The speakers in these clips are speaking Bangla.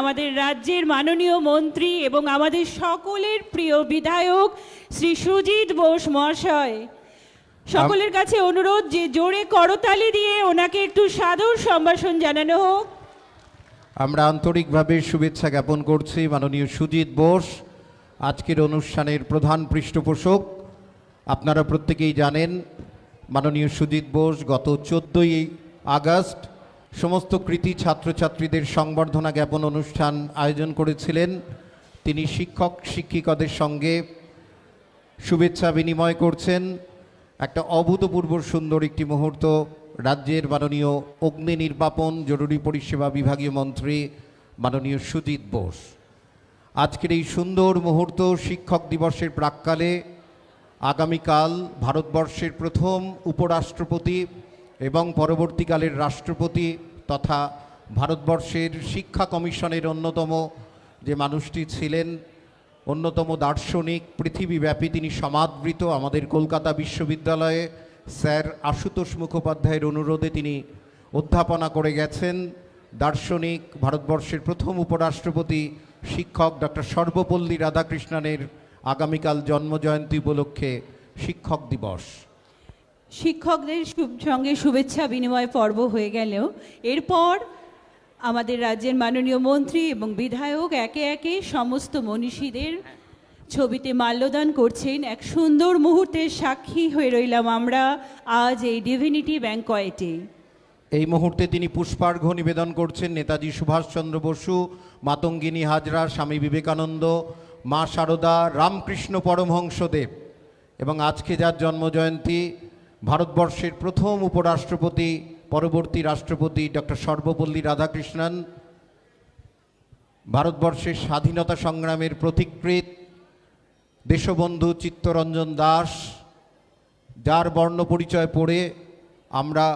আমাদের রাজ্যের মাননীয় মন্ত্রী এবং আমাদের সকলের প্রিয় বিধায়ক শ্রী সুজিত বোস মহাশয়। সকলের কাছে অনুরোধ যে জোরে করতালি দিয়ে ওনাকে একটু সাদর সম্ভাষণ জানানো হোক। আমরা আন্তরিকভাবে শুভেচ্ছা জ্ঞাপন করছি মাননীয় সুজিত বোস। আজকের অনুষ্ঠানের প্রধান পৃষ্ঠপোষক, আপনারা প্রত্যেকেই জানেন, মাননীয় সুজিত বোস গত চোদ্দোই আগস্ট সমস্ত কৃতি ছাত্রছাত্রীদের সংবর্ধনা জ্ঞাপন অনুষ্ঠান আয়োজন করেছিলেন তিনি শিক্ষক, শিক্ষিকাদের সঙ্গে শুভেচ্ছা বিনিময় করছেন। একটা অভূতপূর্ব সুন্দর একটি মুহূর্ত, রাজ্যের মাননীয় অগ্নি নির্বাপন, জরুরি পরিষেবা বিভাগীয় মন্ত্রী মাননীয় সুজিত বোস। আজকের এই সুন্দর মুহূর্ত শিক্ষক দিবসের প্রাককালে আগামীকাল ভারতবর্ষের প্রথম উপরাষ্ট্রপতি এবং পরবর্তীকালের রাষ্ট্রপতি তথা ভারতবর্ষের শিক্ষা কমিশনের অন্যতম যে মানুষটি ছিলেন, অন্যতম দার্শনিক, পৃথিবীব্যাপী তিনি সমাদৃত আমাদের কলকাতা বিশ্ববিদ্যালয়ে স্যার আশুতোষ মুখোপাধ্যায়ের অনুরোধে তিনি অধ্যাপনা করে গেছেন। দার্শনিক, ভারতবর্ষের প্রথম উপরাষ্ট্রপতি, শিক্ষক ডক্টর সর্বপল্লী রাধাকৃষ্ণনের আগামীকাল জন্মজয়ন্তী উপলক্ষে শিক্ষক দিবস। শিক্ষকদের সঙ্গে শুভেচ্ছা বিনিময় পর্ব হয়ে গেলেও এরপর আমাদের রাজ্যের মাননীয় মন্ত্রী এবং বিধায়ক একে একে সমস্ত মনীষীদের ছবিতে মাল্যদান করছেন। এক সুন্দর মুহূর্তের সাক্ষী হয়ে রইলাম আমরা আজ এই ডিভিনিটি ব্যাংকয়েটে এই মুহূর্তে তিনি পুষ্পার্ঘ্য নিবেদন করছেন নেতাজি সুভাষচন্দ্র বসু, মাতঙ্গিনী হাজরা, স্বামী বিবেকানন্দ, মা শারদা রামকৃষ্ণ পরমহংসদেব। এবং আজকে যার জন্মজয়ন্তী ভারতবর্ষের প্রথম উপরাষ্ট্রপতি, পরবর্তী রাষ্ট্রপতি ডক্টর সর্বপল্লী রাধাকৃষ্ণন, ভারতবর্ষের স্বাধীনতা সংগ্রামের প্রতিকৃত দেশবন্ধু চিত্তরঞ্জন দাস, যার বর্ণ পরিচয় পড়ে আমরা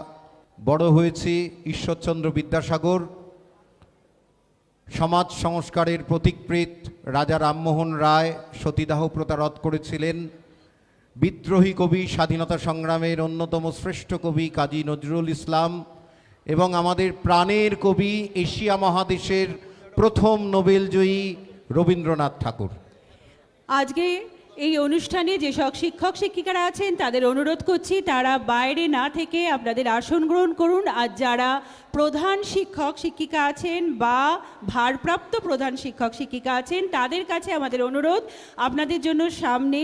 বড় হয়েছি ঈশ্বরচন্দ্র বিদ্যাসাগর, সমাজ সংস্কারের প্রতিকৃত রাজা রামমোহন রায় সতীদাহ প্রথা রদ করেছিলেন। বিদ্রোহী কবি স্বাধীনতা সংগ্রামের অন্যতম শ্রেষ্ঠ কবি কাজী নজরুল ইসলাম এবং আমাদের প্রাণের কবি এশিয়া মহাদেশের প্রথম নোবেলজয়ী রবীন্দ্রনাথ ঠাকুর। আজকে এই অনুষ্ঠানে যেসব শিক্ষক, শিক্ষিকারা আছেন, তাদের অনুরোধ করছি তারা বাইরে না থেকে আপনাদের আসন গ্রহণ করুন। আর যারা প্রধান শিক্ষক, শিক্ষিকা আছেন বা ভারপ্রাপ্ত প্রধান শিক্ষক, শিক্ষিকা আছেন, তাদের কাছে আমাদের অনুরোধ। আপনাদের জন্য সামনে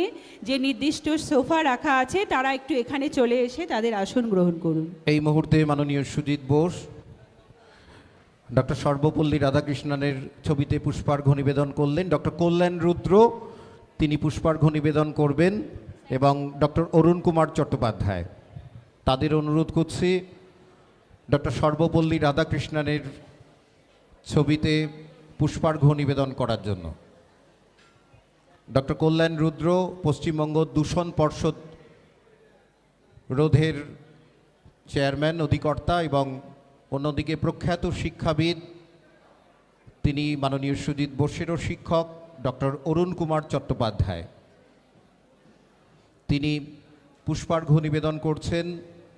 যে নির্দিষ্ট সোফা রাখা আছে, তারা একটু এখানে চলে এসে তাদের আসন গ্রহণ করুন। এই মুহূর্তে মাননীয় সুজিত বোস, ডক্টর সর্বপল্লী রাধাকৃষ্ণনের ছবিতে পুষ্পার্ঘ নিবেদন করলেন। ডক্টর কল্যাণ রুদ্র তিনি পুষ্পার্ঘ্য নিবেদন করবেন এবং ডক্টর অরুণ কুমার চট্টোপাধ্যায়। তাদের অনুরোধ করছি, ডক্টর সর্বপল্লী রাধাকৃষ্ণনের ছবিতে পুষ্পার্ঘ্য নিবেদন করার জন্য। ডক্টর কল্যাণ রুদ্র পশ্চিমবঙ্গ দূষণ পর্ষদ রোধের চেয়ারম্যান, অধিকর্তা এবং অন্যদিকে প্রখ্যাত শিক্ষাবিদ, তিনি মাননীয় সুজিত বোসেরও শিক্ষক। ডক্টর অরুণ কুমার চট্টোপাধ্যায়। তিনি পুষ্পার্ঘ নিবেদন করছেন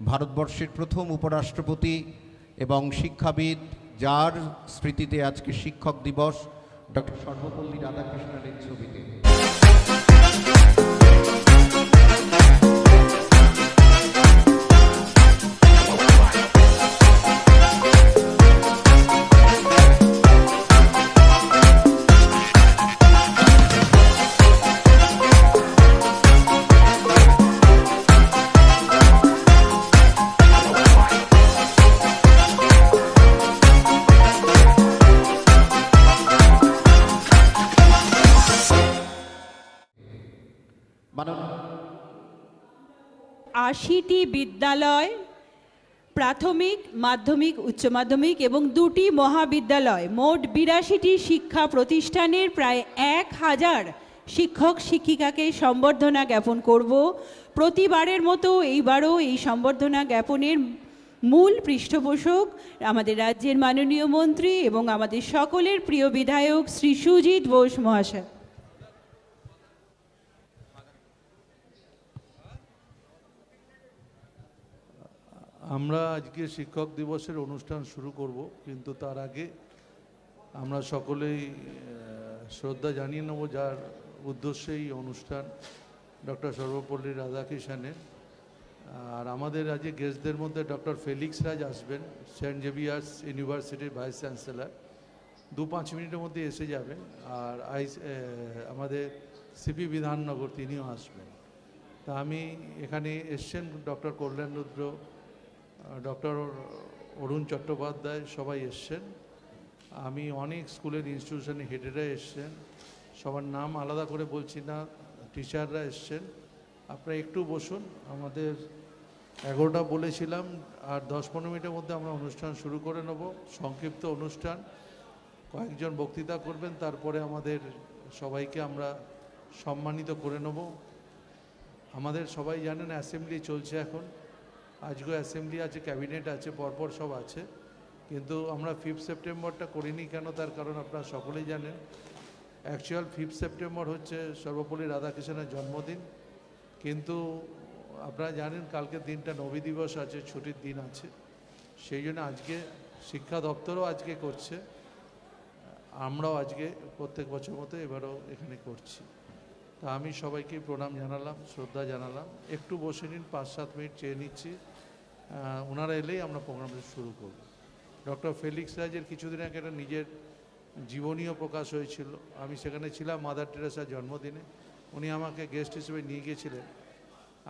ভারতবর্ষের প্রথম উপরাষ্ট্রপতি এবং শিক্ষাবিদ, যার স্মৃতিতে আজকে শিক্ষক দিবস, ডক্টর সর্বপল্লী রাধাকৃষ্ণনের ছবিতে। বিদ্যালয়, প্রাথমিক, মাধ্যমিক, উচ্চ মাধ্যমিক এবং দুটি মহাবিদ্যালয়। মোট বিরাশিটি শিক্ষা প্রতিষ্ঠানের প্রায় এক হাজার শিক্ষক শিক্ষিকাকে সম্বর্ধনা জ্ঞাপন করব। প্রতিবারের মতো এইবারও এই সম্বর্ধনা জ্ঞাপনের মূল পৃষ্ঠপোষক আমাদের রাজ্যের মাননীয় মন্ত্রী এবং আমাদের সকলের প্রিয় বিধায়ক শ্রী সুজিত বোস মহাশয়। আমরা আজকে শিক্ষক দিবসের অনুষ্ঠান শুরু করব, কিন্তু তার আগে আমরা সকলেই শ্রদ্ধা জানিয়ে নেব যার উদ্দেশ্যে এই অনুষ্ঠান ডক্টর সর্বপল্লী রাধাকৃষ্ণের আর আমাদের আজকে গেস্টদের মধ্যে ডক্টর ফেলিক্স রাজ আসবেন, সেন্ট জেভিয়ার্স ইউনিভার্সিটির ভাইস চ্যান্সেলার। দু পাঁচ মিনিটের মধ্যে এসে যাবেন, আর আই আমাদের সিপি বিধাননগর তিনিও আসবেন। তা আমি এখানে এসছেন ডক্টর কল্যাণ রুদ্র ডক্টর অরুণ চট্টোপাধ্যায় সবাই এসছেন। আমি অনেক স্কুলের ইনস্টিটিউশনে হেডেরা এসছেন। সবার নাম আলাদা করে বলছি না টিচাররা এসছেন। আপনারা একটু বসুন, আমাদের এগারোটা বলেছিলাম, আর দশ পনেরো মিনিটের মধ্যে আমরা অনুষ্ঠান শুরু করে নেব, সংক্ষিপ্ত অনুষ্ঠান। কয়েকজন বক্তৃতা করবেন, তারপরে আমাদের সবাইকে আমরা সম্মানিত করে নেব। আমাদের সবাই জানেন অ্যাসেম্বলি চলছে এখন। আজকেও অ্যাসেম্বলি আছে ক্যাবিনেট আছে, পরপর সব আছে। কিন্তু আমরা ফিফথ সেপ্টেম্বরটা করিনি কেন? তার কারণ আপনারা সকলেই জানেন। অ্যাকচুয়াল ফিফথ সেপ্টেম্বর হচ্ছে সর্বপল্লী রাধাকৃষ্ণের জন্মদিন। কিন্তু আপনারা জানেন কালকে দিনটা নবী দিবস আছে, ছুটির দিন আছে। সেই জন্য আজকে শিক্ষা দপ্তরও আজকে করছে। আমরাও আজকে প্রত্যেক বছর মতো এবারও এখানে করছি। তা আমি সবাইকে প্রণাম জানালাম, শ্রদ্ধা জানালাম। একটু বসে নিন, পাঁচ, সাত মিনিট চেয়ে নিচ্ছি। ওনারা এলেই আমরা প্রোগ্রামটা শুরু করব। ডক্টর ফেলিক্স রাজের কিছুদিন আগে একটা নিজের জীবনীয় প্রকাশ হয়েছিল। আমি সেখানে ছিলাম মাদার টেরেসার জন্মদিনে। উনি আমাকে গেস্ট হিসেবে নিয়ে গিয়েছিলেন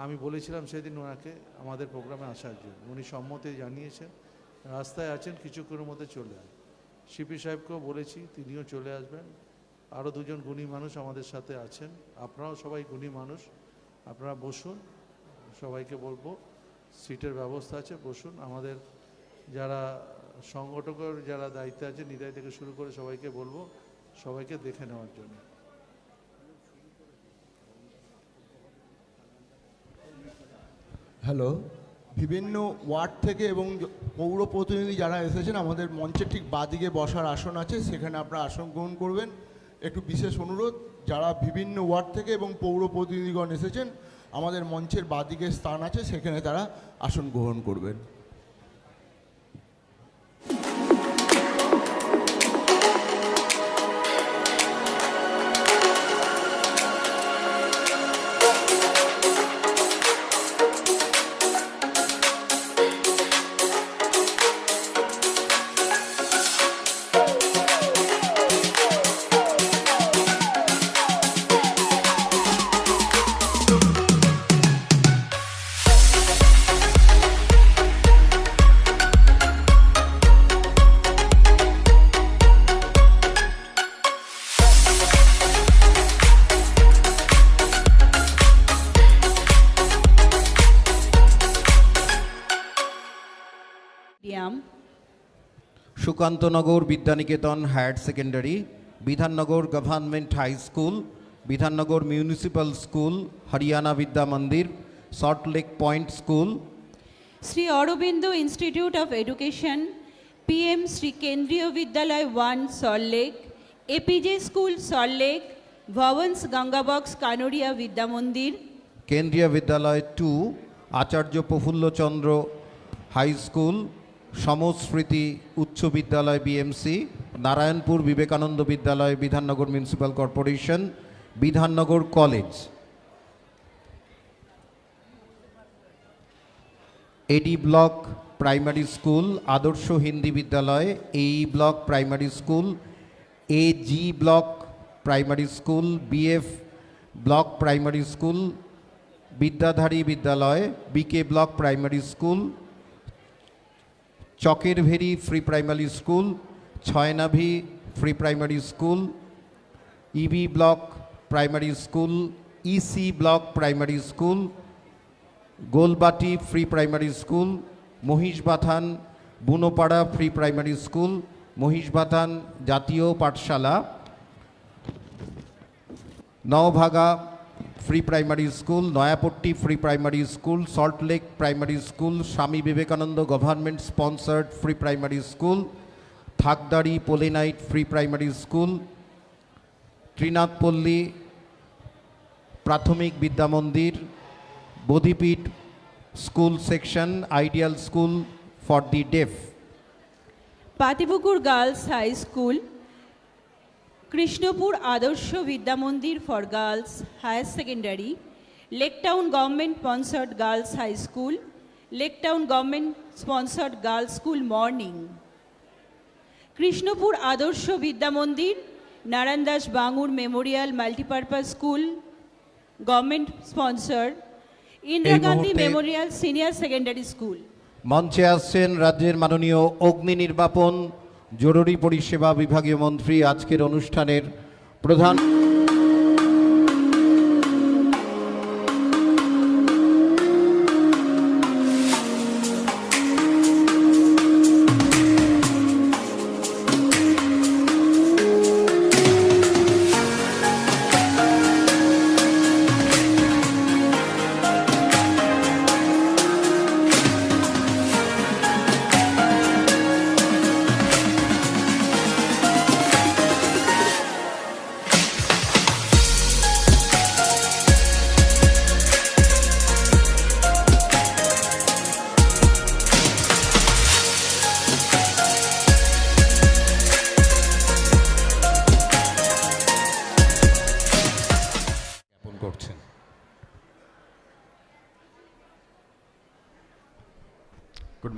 আমি বলেছিলাম সেদিন ওনাকে আমাদের প্রোগ্রামে আসার জন্য। উনি সম্মতি জানিয়েছেন, রাস্তায় আছেন, কিছুক্ষণের মধ্যে চলে আসবেন। সিপি সাহেবকেও বলেছি, তিনিও চলে আসবেন। আরও দুজন গুণী মানুষ আমাদের সাথে আছেন। আপনারাও সবাই গুণী মানুষ। আপনারা বসুন, সবাইকে বলব, সিটের ব্যবস্থা আছে, বসুন। আমাদের যারা সংগঠকের যারা দায়িত্বে আছে নিদায় থেকে শুরু করে সবাইকে বলব, সবাইকে দেখে নেওয়ার জন্য। হ্যালো, বিভিন্ন ওয়ার্ড থেকে এবং পৌর প্রতিনিধি যারা এসেছেন, আমাদের মঞ্চের ঠিক বাদিকে বসার আসন আছে, সেখানে আপনারা আসন গ্রহণ করবেন। একটু বিশেষ অনুরোধ, যারা বিভিন্ন ওয়ার্ড থেকে এবং পৌর প্রতিনিধিগণ এসেছেন, আমাদের মঞ্চের বাদিকে স্থান আছে, সেখানে তারা আসন গ্রহণ করবেন। Sukantanagar Vidyaniketan higher secondary Bidhannagar government high school Bidhannagar municipal school Haryana Vidya Mandir Salt Lake point school Shri Aurobindo institute of education PM Shri Kendriya Vidyalaya one Salt Lake APJ school Salt Lake Bhavans Gangabux Kanoria Vidya Mandir Kendriya Vidyalaya two Acharya Prafullachandra high school Samasmriti Uchcha Vidyalaya BMC Narayanpur Vivekananda Vidyalaya Bidhannagar municipal corporation Bidhannagar college AD block primary school Adarsha Hindi Vidyalaya AE block primary school A G block primary school BF block primary school Bidyadhari Vidyalaya BK block primary school চকের very free primary school, Chhaynabhi free primary school, EB block primary school, EC block primary school, Golbati free primary school Mahishbathan Bunopara free primary school Mahishbathan জাতীয় পাঠশালা, Naobhaga free primary school Nayapatti free primary school Salt Lake primary school Swami Vivekananda government sponsored free primary school Thakdari Polenite free primary school Trinathpalli Prathamik Vidya Mandir Bodhipith school section ideal school for the deaf Patipukur girls high school Krishnapur Adarsha Vidyamandir for girls higher secondary Lake Town government sponsored girls high school Lake Town government sponsored girls school morning Krishnapur Adarsha Vidyamandir Narayandas Bangur memorial multipurpose school government sponsor Indira Gandhi memorial senior secondary school মঞ্চে আসছেন রাজ্যের মাননীয় অগ্নি নির্বাপন জরুরি পরিষেবা বিভাগীয় মন্ত্রী আজকের অনুষ্ঠানের প্রধান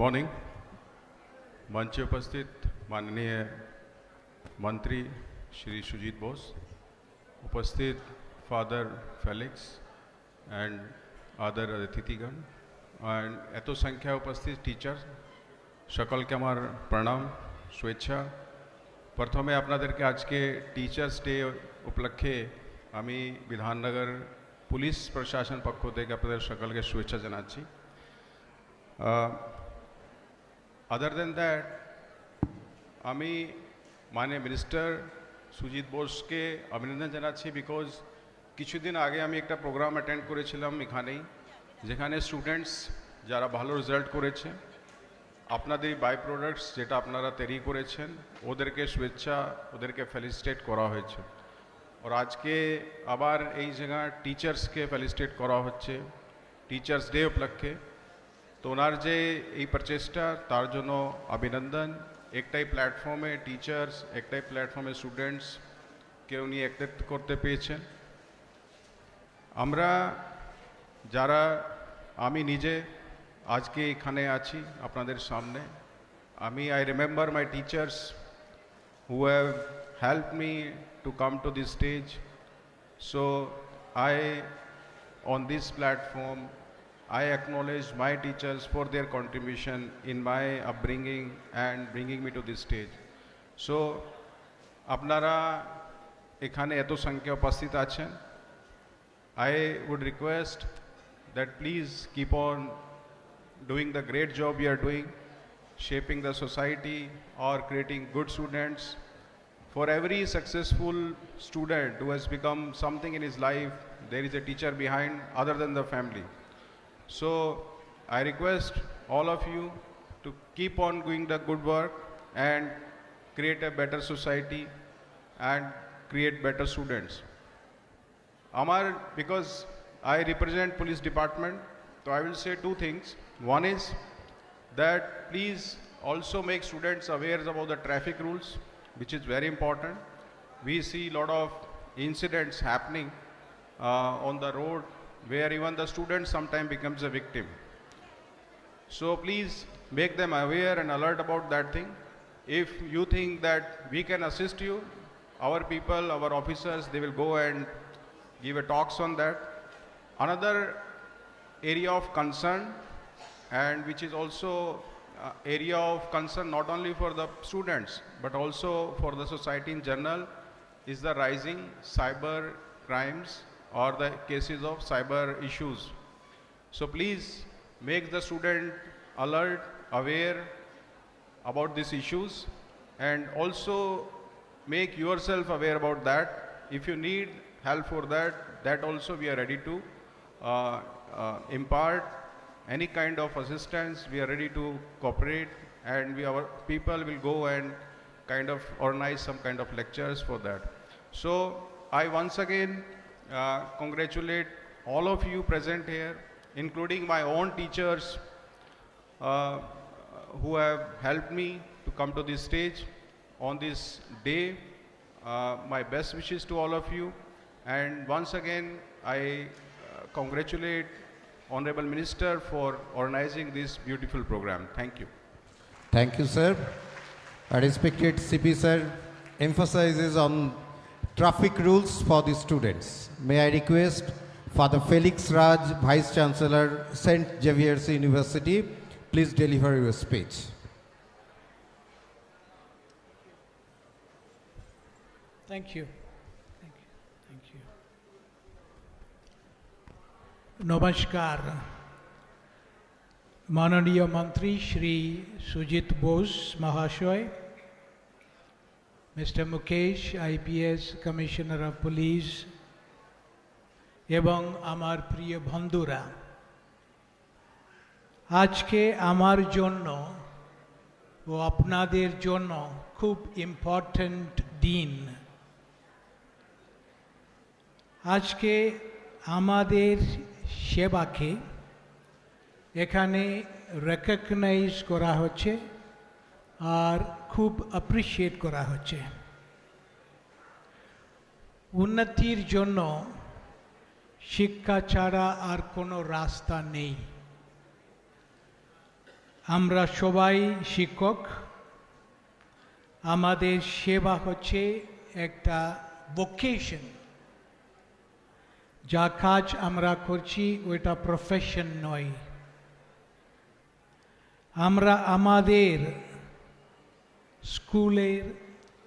मॉर्निंग मंच पे उपस्थित माननीय मंत्री श्री सुजीत बोस उपस्थित father Felix and other अतिथिगण and এত সংখ্যা উপস্থিত টিচার সকলকে আমার প্রণাম শুভেচ্ছা প্রথমে আপনাদেরকে আজকে টিচার্স ডে উপলক্ষে আমি বিধাননগর পুলিশ প্রশাসন পক্ষ থেকে আপনাদের সকলকে শুভেচ্ছা জানাচ্ছি আদার দেন দ্যাট আমি মানে মিনিস্টার সুজিত বোসকে অভিনন্দন জানাচ্ছি বিকজ কিছুদিন আগে আমি একটা প্রোগ্রাম অ্যাটেন্ড করেছিলাম এখানেই, যেখানে স্টুডেন্টস যারা ভালো রেজাল্ট করেছে, আপনাদের বাই প্রোডাক্টস যেটা আপনারা তৈরি করেছেন, ওদেরকে শুভেচ্ছা, ওদেরকে ফেলিসিটেট করা হয়েছে। আর আজকে আবার এই জায়গায় টিচার্সকে ফেলিসিটেট করা হচ্ছে টিচার্স ডে উপলক্ষে। তো ওনার যে এই প্রচেষ্টা তার জন্য অভিনন্দন। একটাই প্ল্যাটফর্মে টিচার্স একটাই প্ল্যাটফর্মে স্টুডেন্টস কে উনি একত্রিত করতে পেয়েছেন। আমরা যারা আমি নিজে আজকে এখানে আছি আপনাদের সামনে। আমি I remember my teachers who have helped me to come to this stage. So I, on this platform, I acknowledge my teachers for their contribution in my upbringing and bringing me to this stage. So আপনারা এখানে এত সংখ্যা উপস্থিত আছেন I would request that please keep on doing the great job you are doing, shaping the society or creating good students. For every successful student who has become something in his life, there is a teacher behind other than the family. So I request all of you to keep on doing the good work and create a better society and create better students. Amar, because I represent police department, so I will say two things. One is that please also make students aware about the traffic rules, which is very important. We see a lot of incidents happening uh, on the road where even the student sometimes becomes a victim. So please make them aware and alert about that thing. If you think that we can assist you, our people, our officers, they will go and give a talks on that. Another area of concern and which is also uh, area of concern not only for the students but also for the society in general is the rising cyber crimes or the cases of cyber issues. So please make the student alert, aware about these issues and also make yourself aware about that. If you need help for that, that also we are ready to uh, uh, impart any kind of assistance. We are ready to cooperate and we, our people will go and kind of organize some kind of lectures for that. So I once again uh, congratulate all of you present here, including my own teachers uh, who have helped me to come to this stage on this day Uh, my best wishes to all of you. And once again, I uh, congratulate Honorable Minister for organizing this beautiful program. Thank you. Thank you, sir. A respected CP sir emphasizes on traffic rules for the students. May I request Father Felix Raj, Vice Chancellor, St. Xavier's University, please deliver your speech. Thank you. Thank you. Thank you. Namaskar, माननीय मंत्री श्री Sujit Bose, महाशय mister Mukesh IPS commissioner of police এবং আমার প্রিয় বন্ধুরা আজকে আমার জন্য ও আপনাদের জন্য খুব ইম্পর্ট্যান্ট দিন আজকে আমাদের সেবাকে এখানে রেকগনাইজ করা হচ্ছে আর খুব অ্যাপ্রিসিয়েট করা হচ্ছে। উন্নতির জন্য শিক্ষা ছাড়া আর কোনো রাস্তা নেই। আমরা সবাই শিক্ষক। আমাদের সেবা হচ্ছে একটা ভোকেশন যা কাজ আমরা করছি ওইটা প্রফেশন নয়। আমরা আমাদের স্কুলের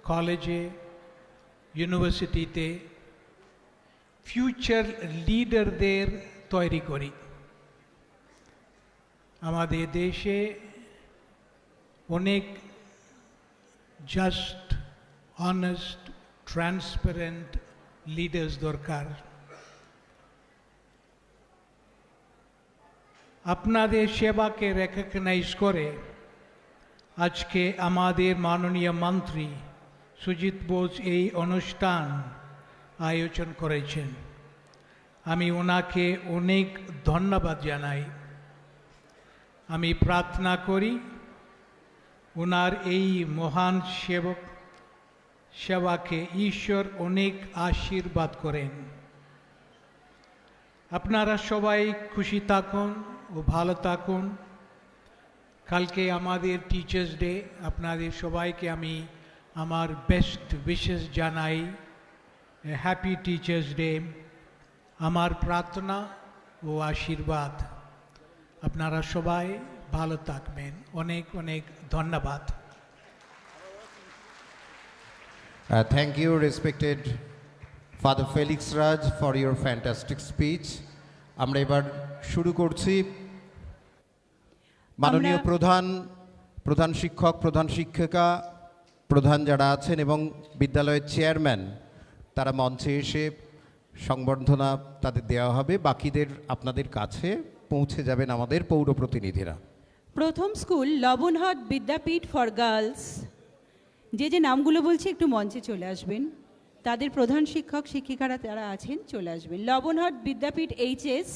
কলেজে ইউনিভার্সিটিতে ফিউচার লিডারদের তৈরি করি আমাদের দেশে অনেক জাস্ট অনেস্ট ট্রান্সপারেন্ট লিডার্স দরকার আপনাদের সেবাকে রেকগনাইজ করে আজকে আমাদের মাননীয় মন্ত্রী সুজিত বোস এই অনুষ্ঠান আয়োজন করেছেন। আমি ওনাকে অনেক ধন্যবাদ জানাই। আমি প্রার্থনা করি ওনার এই মহান সেবক সেবাকে ঈশ্বর অনেক আশীর্বাদ করেন। আপনারা সবাই খুশি থাকুন ও ভালো থাকুন। কালকে আমাদের টিচার্স ডে আপনাদের সবাইকে আমি আমার বেস্ট উইশেস জানাই। হ্যাপি টিচার্স ডে আমার প্রার্থনা ও আশীর্বাদ। আপনারা সবাই ভালো থাকবেন। অনেক অনেক ধন্যবাদ। Thank you, respected Father Felix Raj, for your fantastic speech. আমরা এবার শুরু করছি। মাননীয় প্রধান প্রধান শিক্ষক প্রধান শিক্ষিকা প্রধান যারা আছেন এবং বিদ্যালয়ের চেয়ারম্যান তারা মঞ্চে এসে সংবর্ধনা তাদের দেওয়া হবে। বাকিদের আপনাদের কাছে পৌঁছে যাবেন আমাদের পৌর প্রতিনিধিরা। প্রথম school Labanhat Vidyapith for girls. যে যে নামগুলো বলছি একটু মঞ্চে চলে আসবেন। তাদের প্রধান শিক্ষক শিক্ষিকারা যারা আছেন চলে আসবেন। লবণহাট বিদ্যাপীঠ এইচএস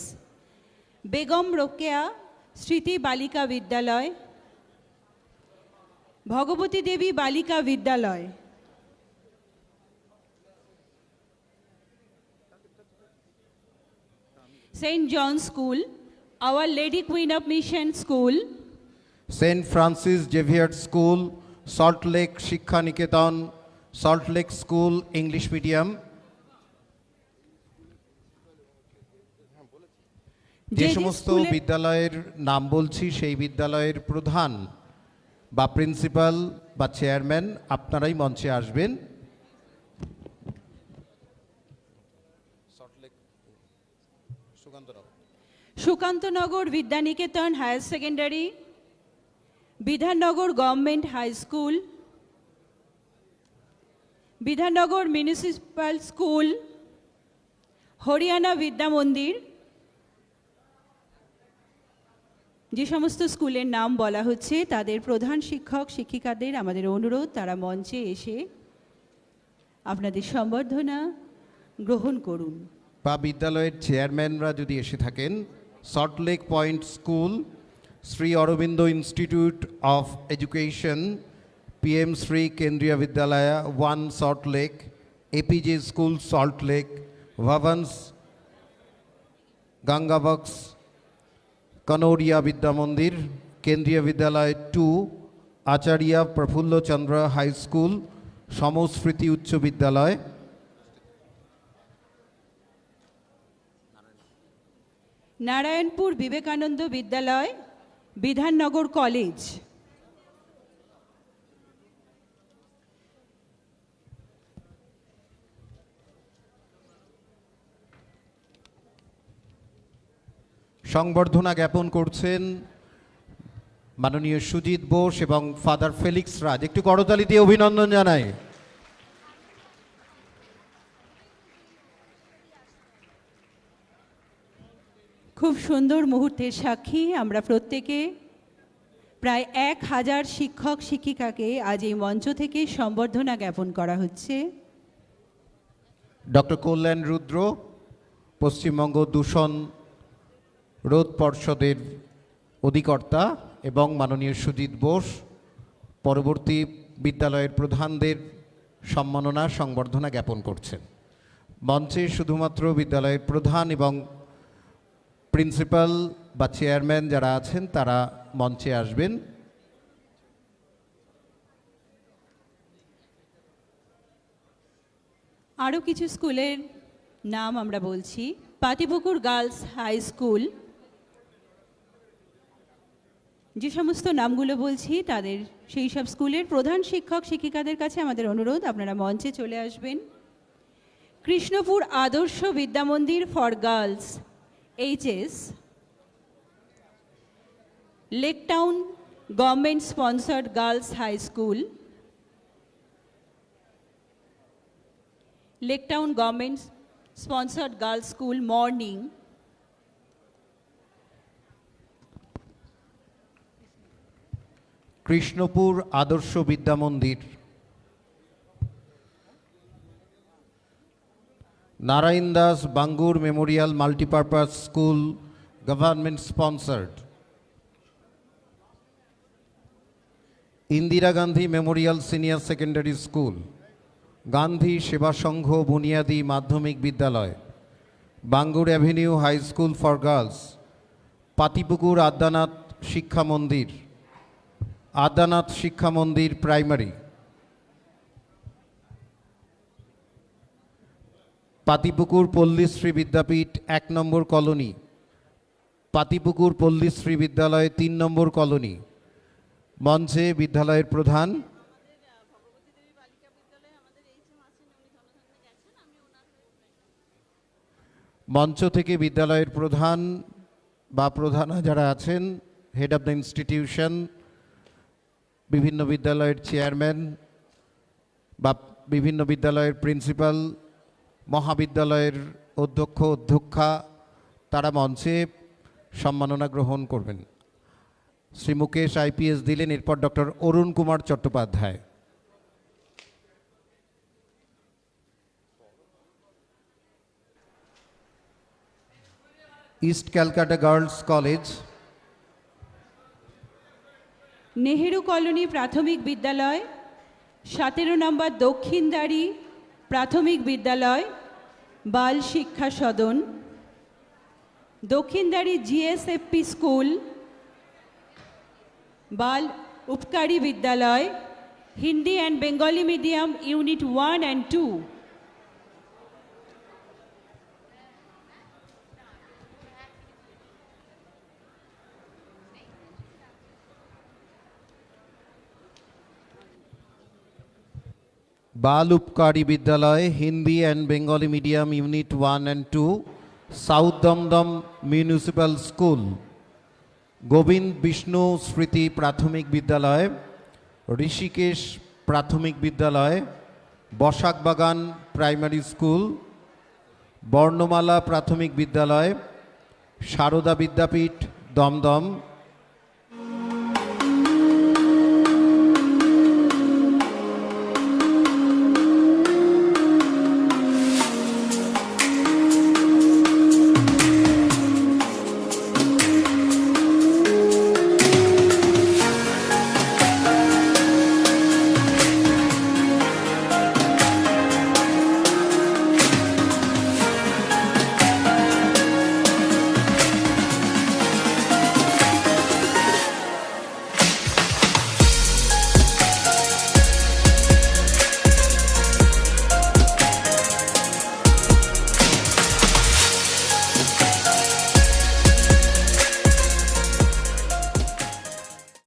বেগম রোকেয়া স্মৃতি বালিকা বিদ্যালয়, Bhagabati Debi Balika Vidyalaya. Saint John school, Our Lady Queen of Mission school. Saint Francis Xavier school, Salt Lake Shiksha Niketan, Salt Lake school, English medium. যে সমস্ত বিদ্যালয়ের নাম বলছি সেই বিদ্যালয়ের প্রধান বা প্রিন্সিপাল বা চেয়ারম্যান আপনারাই মঞ্চে আসবেন। Sukantanagar Vidyaniketan higher secondary Bidhannagar government high school Bidhannagar municipal school Haryana Vidya Mandir যে সমস্ত স্কুলের নাম বলা হচ্ছে, তাদের প্রধান শিক্ষক, শিক্ষিকাদের আমাদের অনুরোধ, তারা মঞ্চে এসে আপনাদের সম্বর্ধনা গ্রহণ করুন। বা বিদ্যালয়ের চেয়ারম্যানরা যদি এসে থাকেন Salt Lake point school Shri Aurobindo institute of education PM Shri Kendriya Vidyalaya one Salt Lake APJ school Salt Lake Bhavans Gangabux Kanoria Vidya Mandir Kendriya Vidyalaya two, Acharya Prafullachandra high school, Samasmriti Uchcha Vidyalaya. Narayanpur Vivekananda Vidyalaya, Bidhannagar college. সংবর্ধনা জ্ঞাপন করছেন মাননীয় সুজিত বোস এবং ফাদার ফেলিক্স রাজ। একটু করতালি দিয়ে অভিনন্দন জানাই। খুব সুন্দর মুহূর্তের সাক্ষী। আমরা প্রত্যেকে প্রায় এক হাজার শিক্ষক শিক্ষিকাকে আজ এই মঞ্চ থেকে সম্বর্ধনা জ্ঞাপন করা হচ্ছে। ডক্টর কল্যাণ রুদ্র পশ্চিমবঙ্গ দূষণ রোধ পর্ষদের অধিকর্তা এবং মাননীয় সুজিত বোস, পরবর্তী বিদ্যালয়ের প্রধানদের সম্মাননা সংবর্ধনা জ্ঞাপন করছেন। মঞ্চে শুধুমাত্র বিদ্যালয়ের প্রধান এবং প্রিন্সিপাল বা চেয়ারম্যান যারা আছেন, তারা মঞ্চে আসবেন। আরও কিছু স্কুলের নাম আমরা বলছি। পাতিপুকুর গার্লস হাই স্কুল যে সমস্ত নামগুলো বলছি, তাদের সেই সব স্কুলের প্রধান শিক্ষক শিক্ষিকাদের কাছে আমাদের অনুরোধ, আপনারা মঞ্চে চলে আসবেন। Krishnapur Adarsha Vidyamandir for girls, HS. Lake Town government sponsored girls high school. Laketown government Sponsored girls school Morning. Krishnapur Adarsha Vidya Mandir. Narayan Das Bangur memorial multipurpose school government sponsored. Indira Gandhi memorial senior secondary school. Gandhi Seva Sangha Buniyadi Madhyamik Vidyalaya. Bangur avenue high school for girls. Patipukur Adyanath Shiksha Mandir. Adyanath শিক্ষা মন্দির প্রাইমারি। পাতিপুকুর পল্লীশ্রী বিদ্যাপীঠ এক নম্বর কলোনি। পাতিপুকুর পল্লীশ্রী বিদ্যালয় তিন নম্বর কলোনি। মঞ্চে বিদ্যালয়ের প্রধান মঞ্চ থেকে বিদ্যালয়ের প্রধান বা প্রধানা যারা আছেন হেড অব দ্য ইনস্টিটিউশন বিভিন্ন বিদ্যালয়ের চেয়ারম্যান বা বিভিন্ন বিদ্যালয়ের প্রিন্সিপাল, মহাবিদ্যালয়ের অধ্যক্ষ, অধ্যক্ষা, তারা মঞ্চে সম্মাননা গ্রহণ করবেন। শ্রী মুকেশ আইপিএস দিলেন, এরপর doctor Arun Kumar Chattopadhyay. East Calcutta girls college Nehru colony Prathamik Vidyalaya, সতেরো নম্বর দক্ষিণদারি প্রাথমিক বিদ্যালয়, বাল শিক্ষা সদন Dakshindari GSFP school, Bal Upakari Vidyalaya, Hindi and Bengali medium unit one and two. Bal Upakari Vidyalaya, Hindi and Bengali medium unit one and two south Dumdum municipal school Gobinda Bishnu Smriti Prathamik Vidyalaya Rishikesh প্রাথমিক বিদ্যালয় বসাকবাগান প্রাইমারি স্কুল বর্ণমালা প্রাথমিক বিদ্যালয় সারদা বিদ্যাপীঠ দমদম